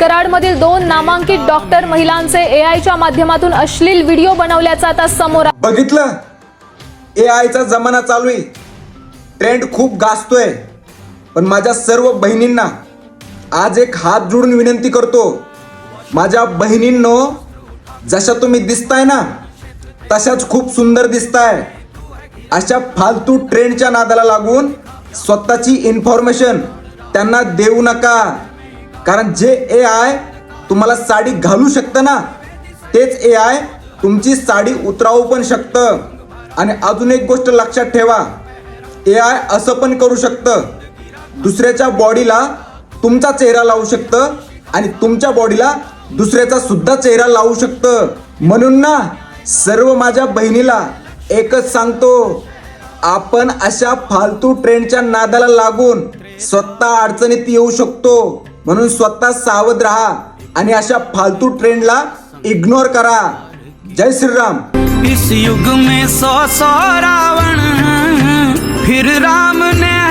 कराडमधील दोन नामांकित डॉक्टर महिलांचे एआयच्या माध्यमातून अश्लील व्हिडिओ बनवल्याचा आता समोर बघितलं? ए आयचा जमाना चालू आहे ट्रेंड खूप गाजतोय. पण माझ्या सर्व बहिणींना आज एक हात जोडून विनंती करतो. माझ्या बहिणींनो जशा तुम्ही दिसताय ना तशाच खूप सुंदर दिसताय. अशा फालतू ट्रेंडच्या नादाला लागून स्वतःची इन्फॉर्मेशन त्यांना देऊ नका. कारण जे ए आय तुम्हाला साडी घालू शकतं ना तेच ए आय तुमची साडी उतरावू पण शकतं. आणि अजून एक गोष्ट लक्षात ठेवा ए आय असं पण करू शकतं. दुसऱ्याच्या बॉडीला तुमचा चेहरा लावू शकतं आणि तुमच्या बॉडीला दुसऱ्याचा सुद्धा चेहरा लावू शकतं. म्हणून ना सर्व माझ्या बहिणीला एकच सांगतो आपण अशा फालतू ट्रेंडच्या नादाला लागून स्वतः अडचणीत येऊ शकतो. म्हणून स्वतः सावध राहा आणि अशा फालतू ट्रेंडला इग्नोर करा. जय श्रीराम. इस युग में सौ सौ रावण फिर राम ने